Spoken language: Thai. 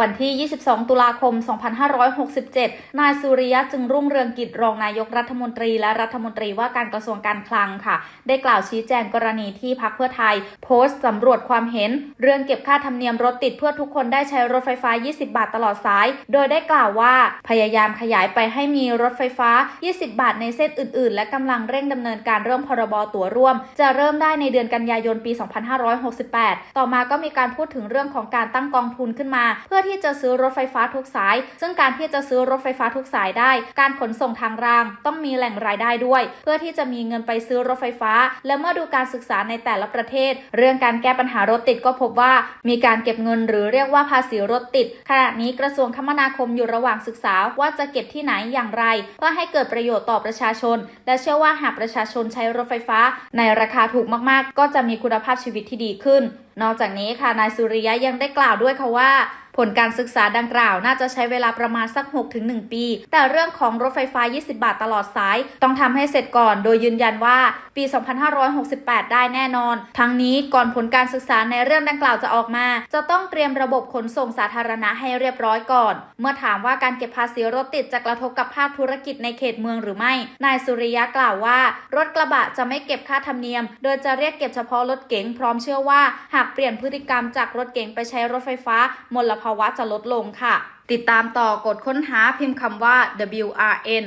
วันที่ 22 ตุลาคม 2567 นายสุริยะจึงรุ่งเรืองกิจรองนายกรัฐมนตรี และรัฐมนตรีว่าการกระทรวงการคลังค่ะ ได้กล่าวชี้แจงกรณีที่พักเพื่อไทย โพสต์สำรวจความเห็น เรื่องเก็บค่าธรรมเนียมรถติดเพื่อทุกคนได้ใช้รถไฟฟ้า 20 บาทตลอดสาย โดยได้กล่าวว่าพยายามขยายไปให้มีรถไฟฟ้า 20 บาทในเส้นอื่น ๆ และกำลังเร่งดำเนินการเรื่องพรบตั๋วร่วม จะเริ่มได้ในเดือนกันยายนปี 2568 ต่อมาก็มีการพูดถึงเรื่องของการตั้งกองทุนขึ้นมา เพื่อที่จะซื้อรถไฟฟ้าทุกสาย ซึ่งการที่จะซื้อรถไฟฟ้าทุกสายได้ การขนส่งทางราง ต้องมีแหล่งรายได้ด้วย เพื่อที่จะมีเงินไปซื้อรถไฟฟ้า และเมื่อดูการศึกษาในแต่ละประเทศ เรื่องการแก้ปัญหารถติดก็พบว่า มีการเก็บเงินหรือเรียกว่าภาษีรถติด ขณะนี้กระทรวงคมนาคมอยู่ระหว่างศึกษาว่าจะเก็บที่ไหนอย่างไร เพื่อให้เกิดประโยชน์ต่อประชาชน และเชื่อว่าหากประชาชนใช้รถไฟฟ้า ในราคาถูกมากๆ ก็จะมีคุณภาพชีวิตที่ดีขึ้น นอกจากนี้ค่ะนายสุริยะยังได้กล่าวด้วยค่ะว่า ผลการศึกษาดังกล่าวน่าจะใช้เวลาประมาณสัก 6-1 ปี แต่เรื่องของรถไฟฟ้า 20 บาทตลอดสาย ต้องทำให้เสร็จก่อน โดยยืนยันว่าปี 2568 ได้แน่นอน ทั้งนี้ก่อนผลการศึกษาในเรื่องดังกล่าวจะออกมา จะต้องเตรียมระบบขนส่งสาธารณะให้เรียบร้อยก่อน เมื่อถามว่าการเก็บภาษีรถติดจะกระทบกับภาคธุรกิจในเขตเมืองหรือไม่ นายสุริยะกล่าวว่า รถกระบะจะไม่เก็บค่าธรรมเนียม โดยจะเรียกเก็บเฉพาะรถเก๋งพร้อมเชื่อว่า หากเปลี่ยนพฤติกรรมจากรถเก๋งไปใช้รถไฟฟ้ามลภภาวะจะลดลงค่ะ ติดตามต่อกดค้นหาพิมพ์คำว่า WRN